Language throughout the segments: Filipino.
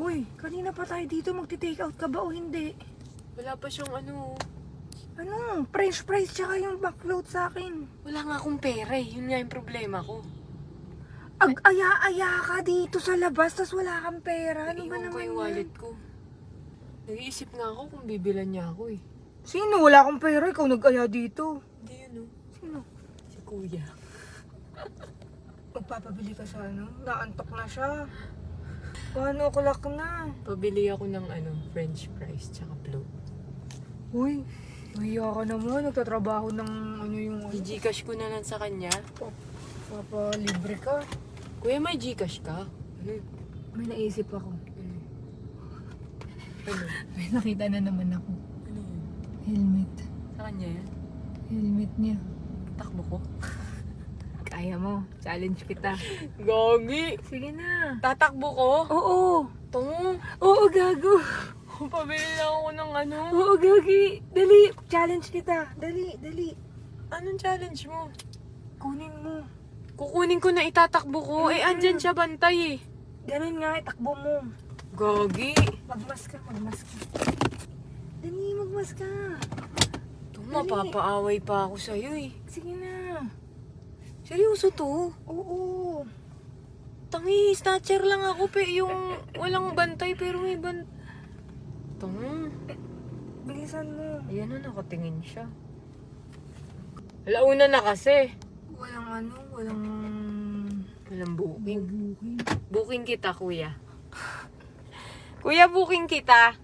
Uy, kanina pa tayo dito. Magti-take out ka ba o hindi? Wala pa siyang ano. Ano? French fries tsaka yung backload sa akin. Wala nga akong pera eh. Yun nga yung problema ko. Ag-aya-aya ka dito sa labas, tas wala kang pera. Ano ba Naiwan ko naman yung yan? wallet ko. Nag-iisip nga ako kung bibilan niya ako eh. Sino? Wala akong pera. Ikaw nag-aya dito. Hindi yun oh. Sino? Si kuya. Magpapabili ka sa ano? Naantok na siya. Paano o'clock na? Pabili ako ng ano, french fries tsaka float. Uy, mahiya ka naman. Nagtatrabaho ng ano yung... ano, I-gcash ko na lang sa kanya. Papalibre ka. Kuya, may gcash ka? Ano? May naisip ako. Ano? Ano? May nakita na naman ako. Ano yun? Helmet. Sa kanya yan? Helmet niya. Takbo ko? Kaya mo. Challenge kita. Gogi! Sige na. Tatakbo ko? Oo. Tungo! Oo, gago. Pabili lang ako ng ano. Oo, gagi. Dali. Challenge kita. Dali, dali. Anong challenge mo? Kunin mo. Kukunin ko na itatakbo ko. Eh, andyan siya bantay eh. Ganun nga, itakbo mo. Gogi! Magmas ka, magmas ka. Dali, magmas ka. Ito, mapapaaway pa ako sa'yo eh. Sige na. Seryoso to? Oo. Tangi, snatcher lang ako pe. Yung walang bantay pero may ban... Tang. Bilisan mo. Ayan na, nakatingin siya. Alauna na kasi. Walang ano, walang... Walang booking. Booking. Booking kita, kuya. Kuya, booking kita.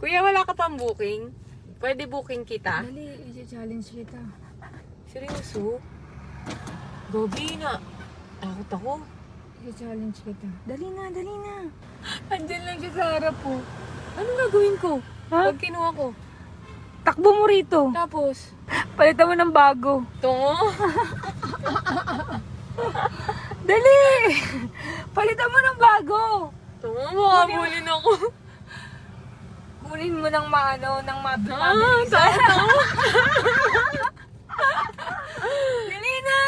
Kuya, wala ka pang booking? Pwede booking kita? Dali, i-challenge kita. Seryoso? Gogi na. Takot ako. I-challenge kita. Dali na, dali na. Andyan lang siya sa harap po. Anong gagawin ko? Ha? Pag kinuha ko. Takbo mo rito. Tapos, Palitan mo ng bago. tungo. Dali! Palitan mo ng bago. Tungo, makabulin ako. Kunin mo ng maano, ng mab- Ah, mabilis. takot ako. Dali na!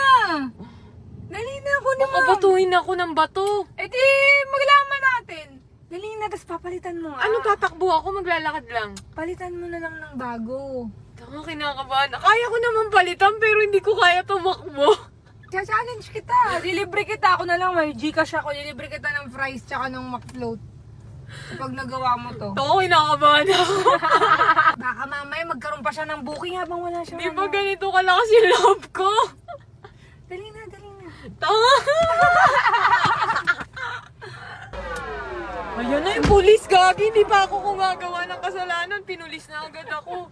Dali na, kunin mo. Makabatuhin ako ng bato. Eh di, maglaman natin. Dali na, tapos papalitan mo. Ano tatakbo ako? Maglalakad lang. Palitan mo na lang ng bago. Tama, kinakabahan. Kaya ko naman palitan pero hindi ko kaya tumakbo. Challenge kita. Dilibre kita. Ako na lang, may Gcash ako. Dilibre kita ng fries tsaka ng McFloat. Kapag nagawa mo to. Ako, kinakabahan ako. Baka mamaya magkaroon pa siya ng booking habang wala siyang Hindi ba ano. ganito kalakas yung love ko? Dali na, dali Tama. Ayan na yung pulis, Gabi. Hindi pa ako gumagawa ng kasalanan. Pinulis na agad ako.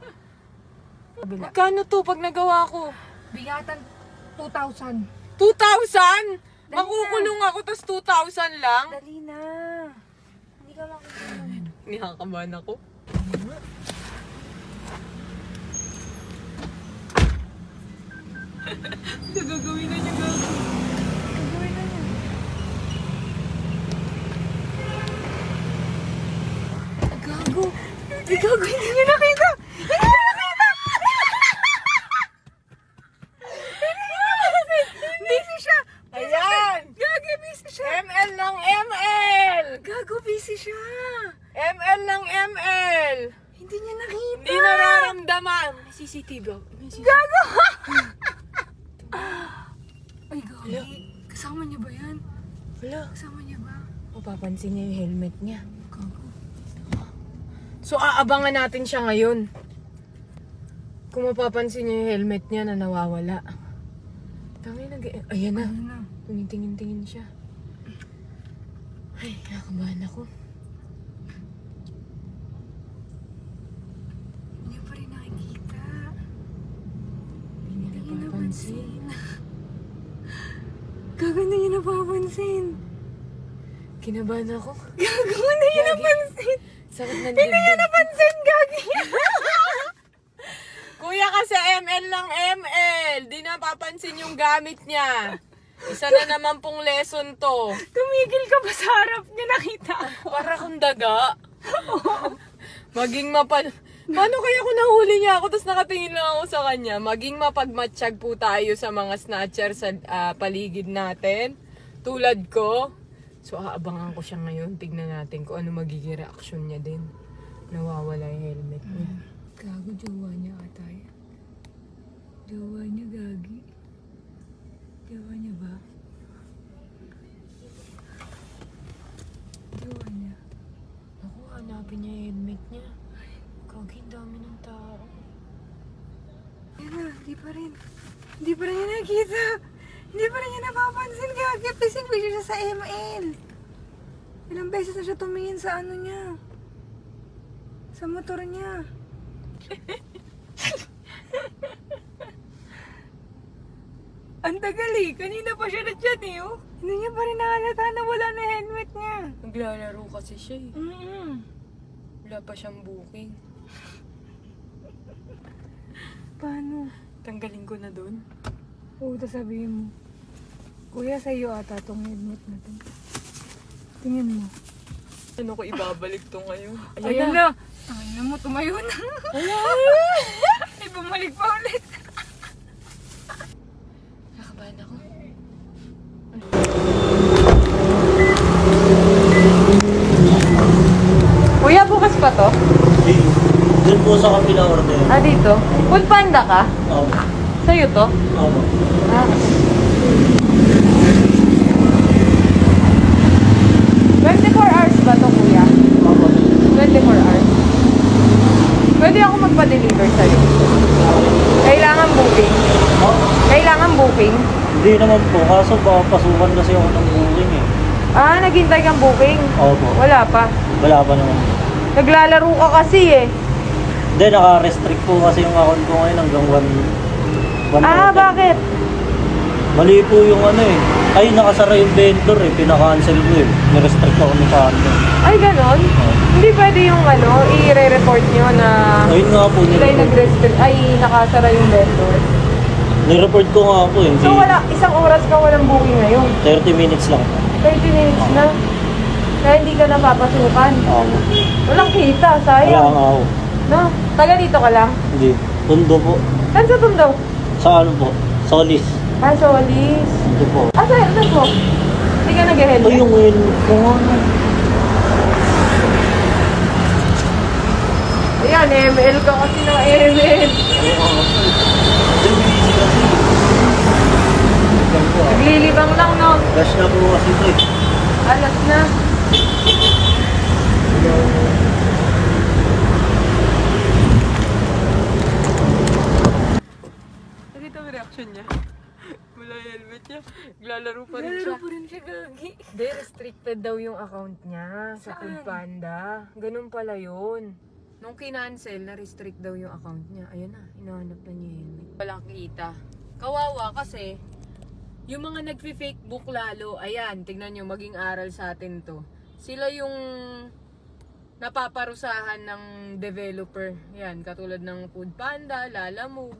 Magkano to pag nagawa ko? Bigatan 2,000. 2,000? Dali Makukulong ako, tas 2,000 lang? Dali na. Hindi ka makukulong. Nakakabahan ako. Nagagawin na niya gago. Gagawin na niya. Gago. Gago, hindi niya nakita. Hindi nakita. Hindi nakita. Busy siya. Ayan! Gago, busy siya. ML ng ML! Gago, busy siya. ML ng ML! Hindi niya nakita. Hindi nararamdaman. May CCTV ako. May CCTV. Gago. Ay, gago. Kasama niya ba yan? Wala. Kasama niya ba? Mapapansin niya yung helmet niya. Gago. So, aabangan natin siya ngayon. Kung mapapansin niya yung helmet niya na nawawala. Tangay nag... Ayan na. Na? Tumitingin-tingin siya. Ay, nakakabahan ako. Hindi pa rin nakikita. Hindi niya napapansin. Gago, hindi niya napapansin. Kinabahan ako. Gago, hindi niya napansin. Sakit ng Hindi niya napansin, gagi. Kuya kasi ML lang ML. Di napapansin yung gamit niya. Isa na naman pong lesson to. Tumigil ka ba sa harap niya? Nakita ako. Para kung daga. Maging mapal... Paano kaya kung nahuli niya ako tapos nakatingin lang ako sa kanya? Maging mapagmatsyag po tayo sa mga snatcher sa ah, paligid natin. Tulad ko. So aabangan ko siya ngayon. Tignan natin kung ano magiging reaction niya din. Nawawala yung helmet niya. Gago, jowa niya ata yan. Jowa niya, gagi. Jowa niya ba? Jowa niya. Ako, hanapin niya yung helmet niya. Kagi, ang dami ng tao. Yan na, di pa rin. Hindi pa rin niya nakikita. Hindi pa rin niya napapansin. Gagi, pising picture siya sa ML. Ilang beses na siya tumingin sa ano niya. Sa motor niya. Ang tagal eh. Kanina pa siya na-chat eh. Oh. Hindi niya pa rin nakalata na wala na helmet niya. Naglalaro kasi siya eh. Mm-mm. Wala pa siyang booking. Paano? Tanggalin ko na doon. Oo, tapos sabihin mo. Kuya, sa iyo ata tong helmet na to. Tingin mo. Ano ko ibabalik to ngayon? Ayan, na. Ay na mo, tumayo na. Ay, bumalik pa ulit. Nakabahan ako. Kuya, bukas pa to? Hey, Doon po sa kapila order. Ah, dito? Food panda ka? Opo. Sa'yo to? Opo. Ah. 24 hours ba to, kuya? Opo. 24 hours. Pwede ako magpa-deliver sa'yo. Kailangan booking. Kailangan booking. hindi naman po. Kaso baka pasukan kasi ako ng booking eh. Ah, naghintay kang booking. Opo. Wala pa. Wala pa naman. Naglalaro ka kasi eh. Hindi, naka-restrict po kasi yung account ko ngayon hanggang 1 Ah, bakit? Mali po yung ano eh. Ay, nakasara yung vendor eh. Pinaka-cancel ko eh. Nirestrict ako ni Pando. Ay, ganon? Hindi pwede yung ano, i-re-report nyo na Ayun nga po, sila yung nireport. nag-restrict, ay nakasara yung vendor. Nireport ko nga po eh. So wala, isang oras ka walang booking ngayon. 30 minutes lang. 30 minutes na. Kaya hindi ka napapasukan. Opo. Walang kita, Wala sayang. nga ako. No? Taga dito ka lang? Hindi. Tundo po. Saan sa Tundo? Sa ano po? Solis. Ah, Solis. Ito po. Ah, sa helmet mo? Hindi ka Ito nag-helmet? yung win ko nga. Ayan, ML ka kasi ng ML. Naglilibang lang, no? Rush na po kasi ito eh. Alas na. Nakita mo reaction niya? Wala yung helmet niya. Naglalaro pa rin siya. pa rin siya, gagi. Hindi, restricted daw yung account niya sa Saan? Foodpanda. Ganun pala yun. Nung kinancel, na-restrict daw yung account niya. Ayun na, hinahanap na niya yun. Walang kita. Kawawa kasi, yung mga nagfi-fake book lalo, ayan, tignan nyo, maging aral sa atin to. Sila yung napaparusahan ng developer. Yan, katulad ng Foodpanda, Lalamove.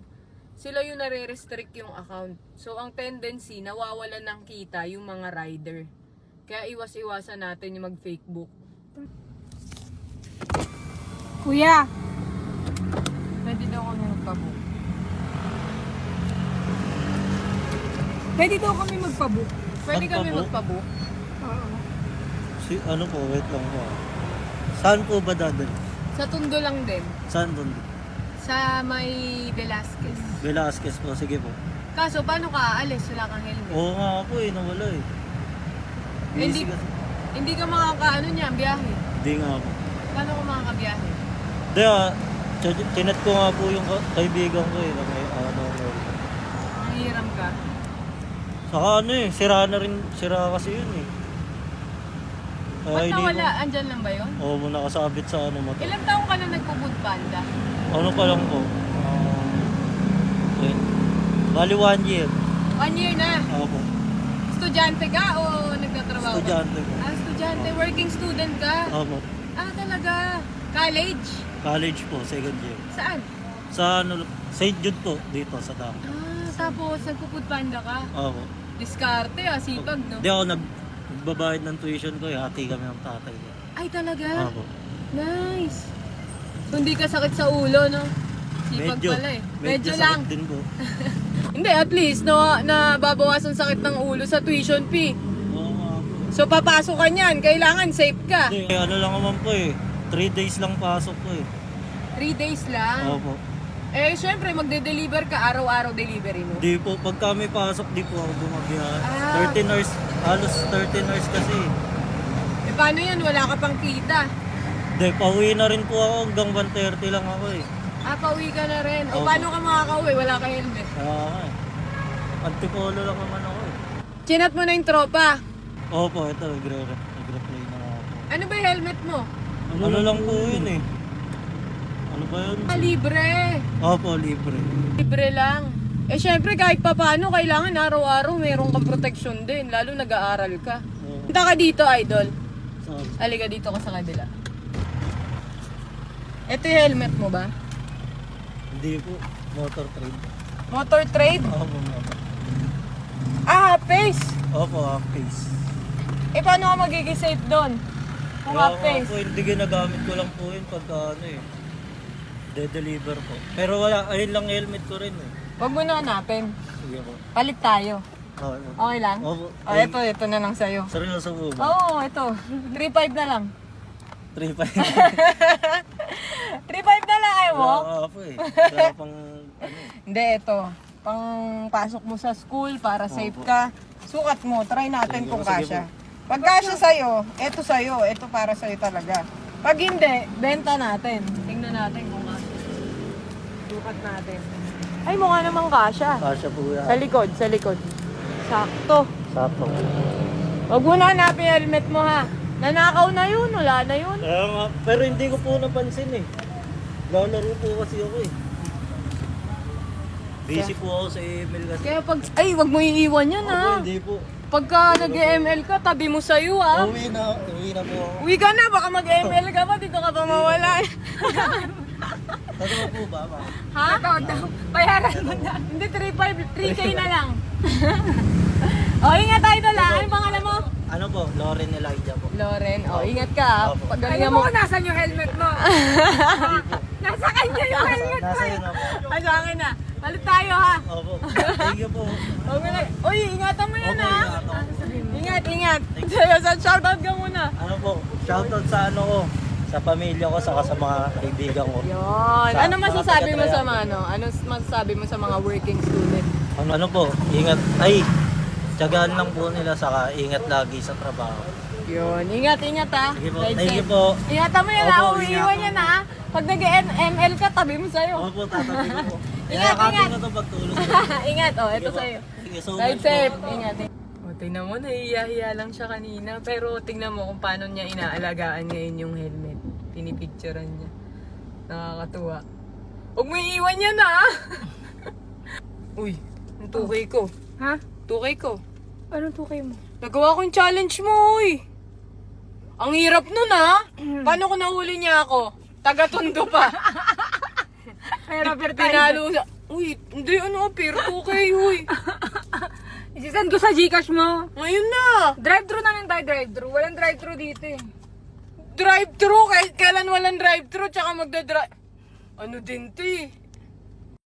Sila yung nare-restrict yung account. So, ang tendency, nawawalan ng kita yung mga rider. Kaya iwas-iwasan natin yung mag-fake book. Kuya, Pwede daw kami magpa-book. pwede daw kami magpabook. Pwede kami Magpa-book? magpa-book. Oo. Si, ano po, wait lang po. Saan po ba dadali? Sa Tondo lang din. Saan doon? Sa may Velasquez. Velasquez po, sige po. Kaso, paano ka aalis? Wala kang helmet. Oo nga po eh, nawala eh. Hindi, Busy kasi. hindi ka makakaano niya, biyahe. Hindi nga po. Paano ka makakabiyahe? Hindi ah, ch- chinat ko nga po yung ka- kaibigan ko eh. Na may, ano. Nangihiram ka. Saka ano eh, sira na rin, sira kasi yun eh. Ba't hindi nawala? ko- Andyan lang ba yun? Oo, mo nakasabit sa ano mo. Ilang taong ka na nagpo-food panda? Ano pa lang po? Ah, wait. Bali one year. One year na. Ako po. Estudyante ka o ka? Estudyante. Ah, estudyante. Working student ka? Ako po. Ah, talaga. College? College po, second year. Saan? Sa ano, St. Jude po, dito sa Dam. Ah, tapos nagpo-food panda ka? Ako po. Diskarte ah, sipag no? Hindi ako nag nagbabayad ng tuition ko eh. Hati kami ng tatay ko. Ay, talaga? Ako. Nice. So, hindi ka sakit sa ulo, no? Sipag Medyo. pala eh. Medyo, lang. sakit din po. Hindi, at least, no, nababawasan sakit ng ulo sa tuition fee. So papasok ka niyan, kailangan safe ka. Hindi, ano lang naman po eh. 3 days lang pasok po eh. 3 days lang. Opo. Eh, syempre, magde-deliver ka araw-araw delivery mo. Di po, pag kami pasok, di po ako bumabiyahe. Ah. 13 hours, halos 13 hours kasi. Eh, paano yan? Wala ka pang kita. Di, pauwi na rin po ako hanggang 1.30 lang ako eh. Ah, pauwi ka na rin. O, Opo. paano ka makakauwi? Wala ka helmet. Ah. Antipolo lang naman ako eh. Chinat mo na yung tropa. Opo, ito, nagre- nag-reply na ako. Ano ba yung helmet mo? Ano, lang po yun eh. Ano ba yun? Ah, libre. Opo, libre. Libre lang. Eh, syempre, kahit pa paano, kailangan araw-araw meron kang protection din. Lalo nag-aaral ka. Oo. Punta ka dito, idol. So, Halika dito ka sa kabila. Ito yung helmet mo ba? hindi po. Motor trade. Motor trade? Opo, motor. Ah, face. Opo, half face. Eh, paano ka magiging safe doon? Kung half Kaya nga face. po, hindi ginagamit ko lang po yun pagka ano eh. De-deliver po. Pero wala, ayun lang helmet ko rin eh. Huwag mo na hanapin. Sige po. Palit tayo. Okay, po. Okay lang? Opo. Oh, ito, ito na lang sa'yo. Seryoso po ba? Oo, oh, ito. 3.5 na lang. 3.5. 3.5 na lang, ayaw mo? Wala nga po eh. Wala pang ano eh. Hindi, ito. Pang pasok mo sa school para safe ka. Sukat mo, try natin Sige kung po, sige kasya. Pag kasya sa'yo, ito sa'yo, ito para sa'yo talaga. Pag hindi, benta natin. Tingnan natin kung kasya. Sukat natin. Ay, mukha namang kasya. Kasya po yan. Sa likod, sa likod. Sakto. Sakto. Huwag mo na hanapin yung helmet mo ha. Nanakaw na yun, wala na yun. Kaya nga, pero hindi ko po napansin eh. Lalaro po kasi ako eh. Busy po ako sa email kasi. Kaya pag, ay, wag mo iiwan yan Opo, ha. hindi po. Pagka nag-ML ka, tabi mo sa'yo ha. Uwi na, uwi na po ako. Uwi ka na, baka mag-ML ka pa, dito ka pa mawala. Totoo po ba, ma'am? ha? Ikaw daw, bayaran mo na. Hindi, 3.5, 3K na lang. o, ingat tayo doon ha. Anong pangalan mo? Ano po? Lauren Elijah po. Loren, o, ingat ka ha. Opo. Pagalingan mo. nasan yung helmet mo? Nasa kanya yung helmet Nasa yun ako. Ay, sa akin na. Palit tayo ha. Opo. Thank you po. Mo na. Uy, ingatan mo yan Opo, ha. ingat ako. Ingat, ingat. Sa'yo, sa shoutout ka muna. Ano po? Shoutout sa ano ko. Sa pamilya ko, saka sa mga kaibigan ko. Yun. Sa- Ano masasabi mo sa mga ano? Ano masasabi mo sa mga working student? Ano, ano po? Ingat. Ay, tiyagaan lang po nila, saka ingat lagi sa trabaho. Yun. Ingat, ingat ha. Sige po. Thank you po. Ingatan mo yan ha. Opo, Uwiiwan ingat. yan ha. Pag nag-ML ka, tabi mo sa'yo. Opo, tatabi ko po. Ingat, Kaya ingat. ko to pagtulog. ingat. Oh, ito sa'yo. Sige, so Drive safe. Ingat. O, tingnan mo, nahihiya lang siya kanina. Pero tingnan mo kung paano niya inaalagaan ngayon yung helmet. Pinipicturean niya. Nakakatuwa. Huwag mo iiwan yan ha. Uy, ang tukay ko. Ha? Tukay ko. Anong tukay mo? Nagawa ko yung challenge mo, uy. Ang hirap nun, ha? Paano kung nahuli niya ako? Taga-tondo pa. Pero, tayo. Pinalo sa... Uy, hindi ano, pero okay, uy. Isisend ko sa Gcash mo. Ngayon na. Drive-thru na lang tayo, drive-thru. Walang drive-thru dito eh. Drive-thru, kahit kailan walang drive-thru, tsaka magda-drive. Ano din, ti?